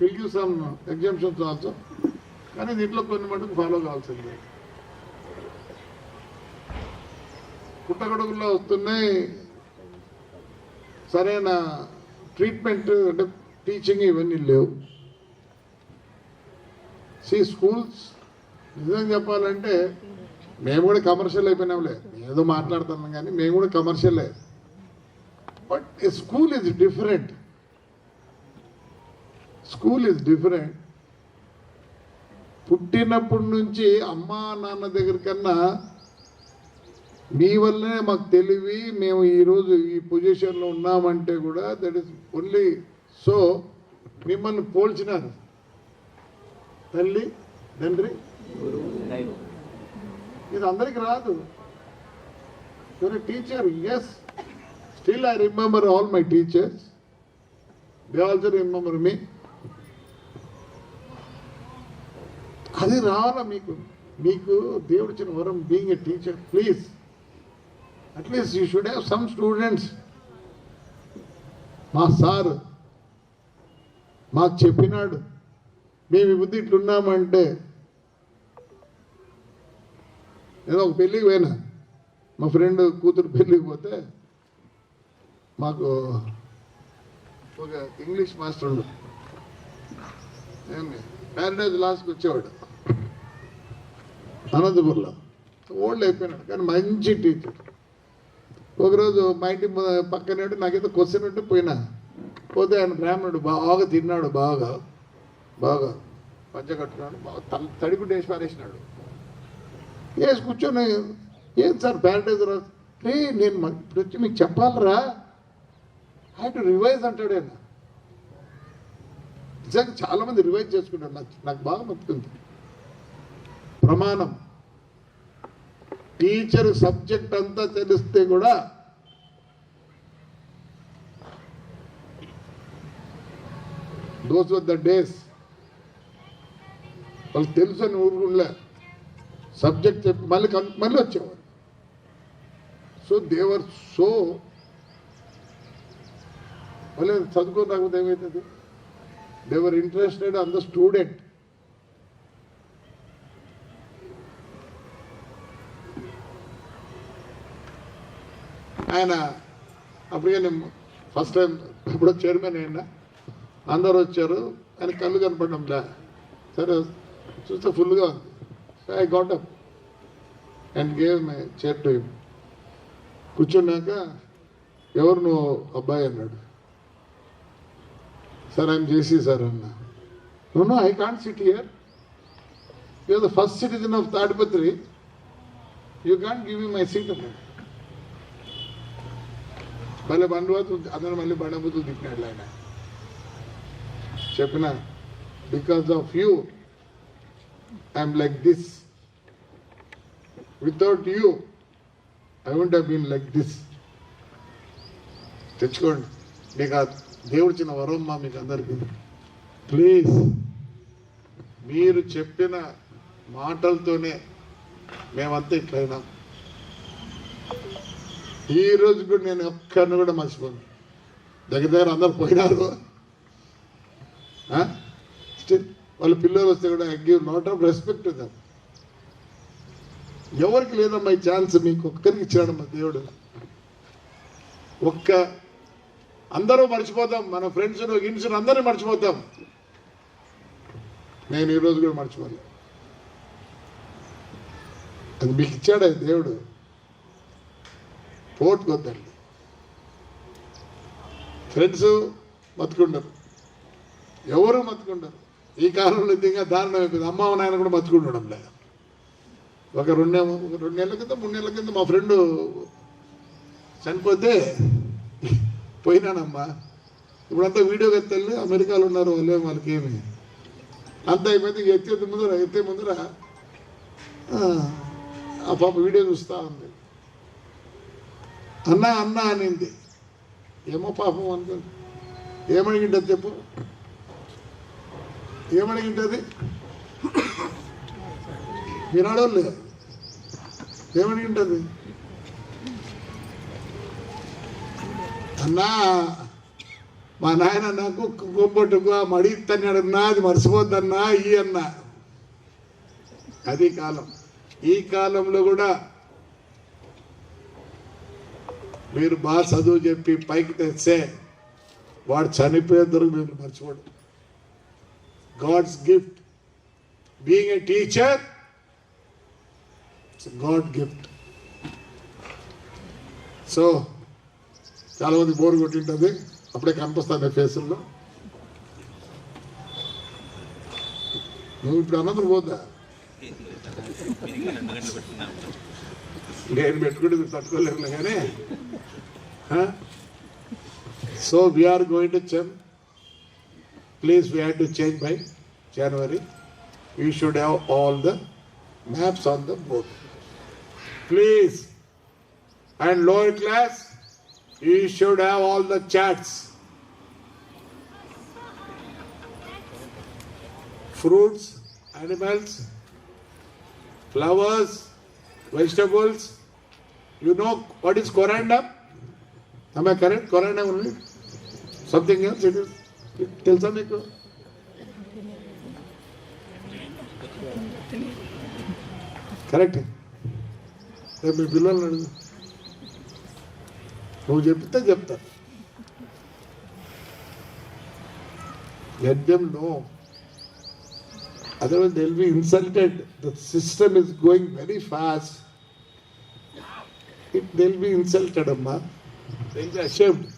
Will give some exemptions also కానీ దీంట్లో కొన్ని మటుకు ఫాలో కావాల్సిందే. పుట్టగొడుగుల్లో వస్తున్నాయి సరైన ట్రీట్మెంట్ అంటే టీచింగ్ ఇవన్నీ లేవు. సి స్కూల్స్ నిజంగా చెప్పాలంటే మేము కూడా కమర్షియల్ అయిపోయినాంలే. ఏదో మాట్లాడుతున్నాం కానీ మేము కూడా కమర్షియలే but school is different. School is different. పుట్టినప్పటి నుంచి అమ్మా నాన్న దగ్గర కన్నా మీ వల్లనే మాకు తెలివి మేము ఈరోజు ఈ పొజిషన్లో ఉన్నామంటే కూడా దట్ ఇస్ ఓన్లీ సో మిమ్మల్ని పోల్చినారు. తల్లి తండ్రి ఇది అందరికి రాదు. Your teacher is still I remember all my teachers they also remember me అది రావాలా మీకు? మీకు దేవుడు ఇచ్చిన వరం being a teacher please at least you should have some students మా సార్ మాకు చెప్పినాడు మేము ఈ బుద్ధి ఇట్లున్నామంటే ఏదో ఒక పెళ్ళికి పోయినా. మా ఫ్రెండ్ కూతురు పెళ్ళికి పోతే మాకు ఒక ఇంగ్లీష్ మాస్టర్ ఉండు. ప్యారడైజ్ లాస్ట్కి వచ్చేవాడు. అనంతపూర్లో ఓల్డ్ అయిపోయినాడు కానీ మంచి టీచర్. ఒకరోజు మా ఇంటి పక్కనే ఉంటే నాకేదో క్వశ్చన్ ఉంటే పోయినా. పోతే ఆయన బ్రాహ్మణుడు బాగా తిన్నాడు బాగా. బాగా. పంచ కట్టుకున్నాడు బాగా తల తడిగుడ్డ వేసి పారేసినాడు. వేసి కూర్చొని ఏం సార్ ప్యారడైజ్ రే నేను ఇప్పుడు వచ్చి మీకు చెప్పాలరా? ఐ టు రివైజ్ అంటాడు ఆయన. నిజంగా చాలామంది రివైజ్ చేసుకుంటారు. నాకు నాకు బాగా మొత్తుకుంది ప్రమాణం. టీచర్ సబ్జెక్ట్ అంతా తెలిస్తే కూడా దోస్ ఆఫ్ ద డేస్ వాళ్ళు తెలుసు అని ఊరుకులే సబ్జెక్ట్ చెప్పి మళ్ళీ మళ్ళీ వచ్చేవారు. సో దేవర్ సో మళ్ళీ చదువుకోని రాకపోతే ఏమవుతుంది they were interested on the student ఆయన అప్పటికే నేను ఫస్ట్ టైం ఇప్పుడు చైర్మన్ అయినా అందరు వచ్చారు ఆయన కళ్ళు కనపడంలే సరే చూస్తే ఫుల్గా ఉంది. I got up and gave my chair to కూర్చున్నాక ఎవరు నువ్వు అబ్బాయి? అన్నాడు. సార్ ఆయన జేసీ సార్ అన్నా. No no I can't sit here you the first citizen of Tadipatri you can't give you my seat అన్నాడు. మళ్ళీ బండబతులు అందరూ మళ్ళీ బండబతులు తిప్పినాడు ఆయన. చెప్పిన? Because of you I'm like this without you I won't have been like this తెచ్చుకోండి. మీకు ఆ దేవుడు చిన్న వరం మా మీకు అందరికీ. ప్లీజ్ మీరు చెప్పిన మాటలతోనే మేమంతా ఇట్లయినాం. ఈ రోజు కూడా నేను ఒక్కరిని కూడా మర్చిపోను. దగ్గర దగ్గర అందరు పోయినారు. స్టిల్ వాళ్ళ పిల్లలు వస్తే కూడా give not of respect them ఎవరికి లేదమ్మా ఈ ఛాన్స్ మీకు? ఒక్కరికి ఇచ్చాడమ్మా దేవుడు. ఒక్క అందరూ మర్చిపోతాం. మన ఫ్రెండ్స్ గిన్స్ అందరూ మర్చిపోతాం. నేను ఈరోజు కూడా మర్చిపోలే. అది మీకు ఇచ్చాడే దేవుడు. పోటుకొద్దండి ఫ్రెండ్స్ బతుకుండరు. ఎవరు బతుకుండరు. ఈ కాలంలో ఇంకా దారుణం అయిపోయింది. అమ్మ నాయన కూడా బతుకుండడం లేదు. ఒక రెండు ఒక రెండు నెలల కింద మూడు నెలల కింద మా ఫ్రెండ్ చనిపోతే పోయినానమ్మా. ఇప్పుడంతా వీడియో ఎత్తల్ని అమెరికాలో ఉన్నారు వాళ్ళే వాళ్ళకి ఏమి. అంత అయిపోయింది ఇంక ఎత్తే ముందర ఎత్తే ముందర ఆ, పాప వీడియో చూస్తూ ఉంది. అన్న అన్న అనింది. ఏమో పాపం అనుకుంది. ఏమడిగింటది చెప్పు. ఏమడిగింటది వినడోళ్ళు అడవలే ఏమడిగింటది అన్నా మా నాయన నాకు కుంపట్టుకు ఆ మడి తన్నాడన్నా అది మర్చిపోద్దన్నా ఈ అన్న. అది కాలం. ఈ కాలంలో కూడా మీరు బాగా చదువు చెప్పి పైకి తెస్తే వాడు చనిపోయేందుకు మీరు మర్చిపోడు. God's gift being a teacher god gift so చాలా మంది బోర్ కొట్టింటుంది. అప్పుడే కనిపిస్తాను ఫేసుల్లో. నువ్వు ఇప్పుడు అన్నది పోద్దా? నేను పెట్టుకుంటే మీరు తట్టుకోలేము కానీ so we're going to them please we had to change by January you should have all the maps on the board please and lower class you should have all the charts fruits, animals, flowers, vegetables. You know what is corandum? Am I correct? Corandum only? Something else it is? తెలుసా మీకు correct రేపు మీ పిల్లల్ని అడుగు నువ్వు చెప్తే చెప్తా let them no Otherwise, they'll be insulted. The system is going very fast. They'll be insulted, Amma. They'll be ashamed.